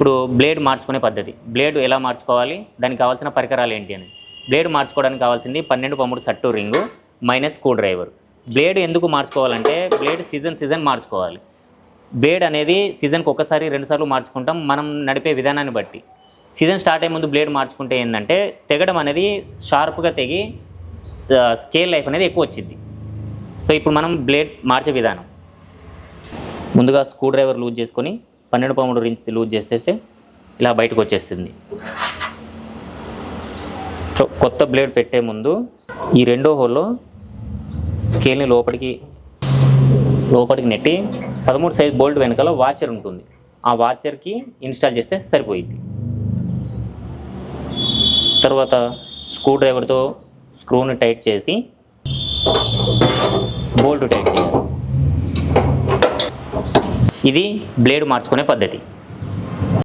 ఇప్పుడు బ్లేడ్ మార్చుకునే పద్ధతి. బ్లేడ్ ఎలా మార్చుకోవాలి? దానికి కావాల్సిన పరికరాలు ఏంటి అని. బ్లేడ్ మార్చుకోవడానికి కావాల్సింది పన్నెండు పమ్ముడు సట్టు ring minus screw driver blade ఎందుకు మార్చుకోవాలంటే బ్లేడ్ సీజన్ సీజన్ మార్చుకోవాలి. బ్లేడ్ అనేది సీజన్కి ఒకసారి రెండుసార్లు మార్చుకుంటాం. మనం నడిపే విధానాన్ని బట్టి. సీజన్ స్టార్ట్ అయ్యే ముందు బ్లేడ్ మార్చుకుంటే ఏంటంటే తెగడం అనేది షార్ప్గా తెగి స్కేల్ లైఫ్ అనేది ఎక్కువ వచ్చింది సో ఇప్పుడు మనం బ్లేడ్ మార్చే విధానం. ముందుగా స్క్రూ డ్రైవర్ లూజ్ చేసుకొని పన్నెండు పదమూడు రించి లూజ్ చేసేస్తే ఇలా బయటకు వచ్చేస్తుంది. సో కొత్త బ్లేడ్ పెట్టే ముందు ఈ రెండో హోల్లో స్కేల్ని లోపలికి లోపలికి నెట్టి పదమూడు సైజ్ బోల్ట్ వెనకాల వాచర్ ఉంటుంది. ఆ వాచర్కి ఇన్స్టాల్ చేస్తే సరిపోయింది తర్వాత స్క్రూ డ్రైవర్తో స్క్రూని టైట్ చేసి బోల్ట్ టైట్ చేయాలి. ఇది బ్లేడ్ మార్చుకునే పద్ధతి.